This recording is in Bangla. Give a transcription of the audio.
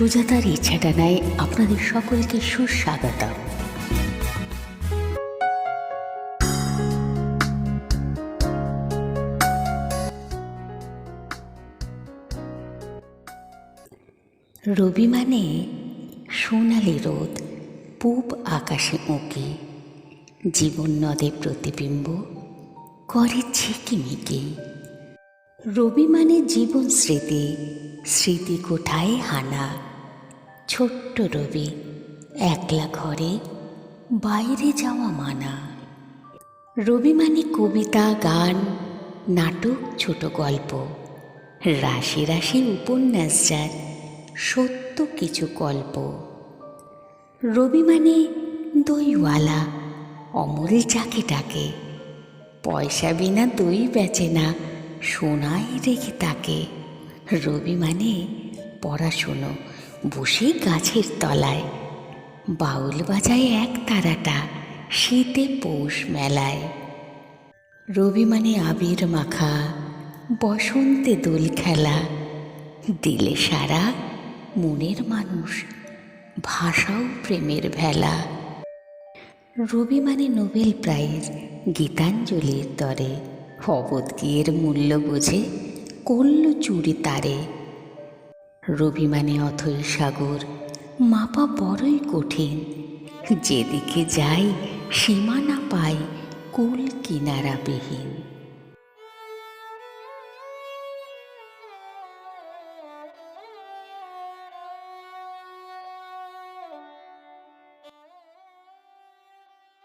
সুজাতার ইচ্ছাটা নাই আপনাদের সকলকে সুস্বাগতম রবি মানে সোনালি রোদ, পূব আকাশে উঁকি, জীবন নদে প্রতিবিম্ব, করে ঝিকিমিকি। রবি মানে জীবন স্মৃতি স্মৃতি কোঠায় হানা ছোট্ট রবি একলা ঘরে বাইরে যাওয়া মানা। রবি মানে কবিতা, গান, নাটক, ছোট গল্প। রাশি রাশি উপন্যাস যার সত্য কিছু গল্প। রবি মানে দইওয়ালা, অমল যাকে ডাকে। পয়সা বিনা দই বেচে না সোনাই রেখে তাকে। রবি মানে পড়াশুনো বসে গাছের তলায়। বাউল বাজায় এক তারাটা শীতে পৌষ মেলায়। রবি মানে আবির মাখা, বসন্তে দোল খেলা। দিলে সারা মনের মানুষ, ভাষাও প্রেমের ভেলা। রবি মানে নোবেল প্রাইজ, গীতাঞ্জলির তরে। অবদ্গীয়ের মূল্য বোঝে, করল চুরি তারে। রবি মানে অথই সাগর। মাপা বড়ই কঠিন। যেদিকে যাই সীমানা পাই কুল কিনারাবিহীন।